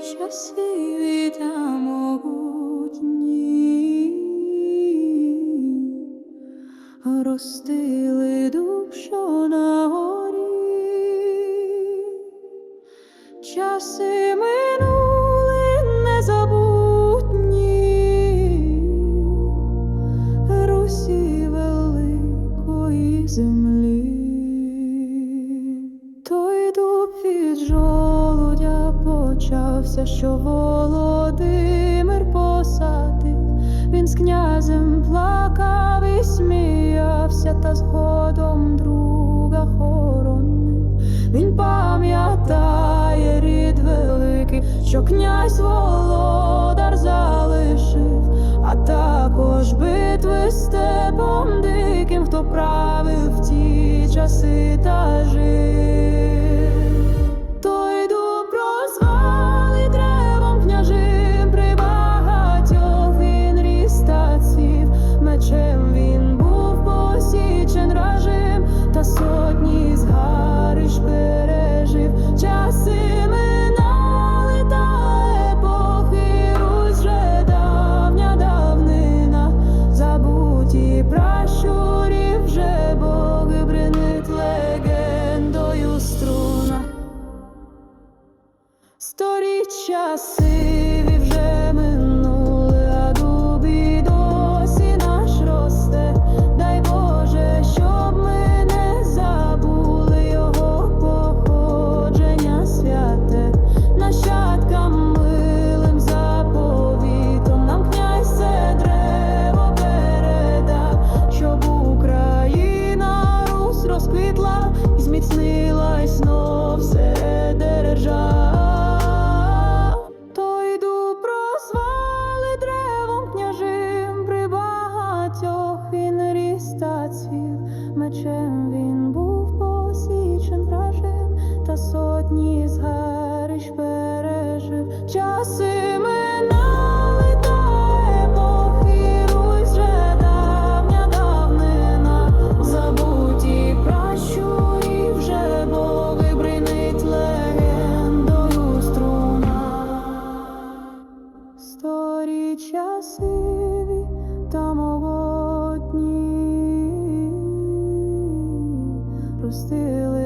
часиві та могутні, ростили душу на горі, часи почався, що Володимир посадив. Він з князем плакав і сміявся, та згодом друга хоронив. Він пам'ятає рід великий, що князь володар залишив, а також битви степом диким, хто правив в ті часи та жив. deixa ser. Мечем він був посічен вражим, та сотні згарищ пережив. Часи минали та епохи, Русь вже давня давнина, забуті пращурі вже боги бринить легендою струна. Сторіччя сиві still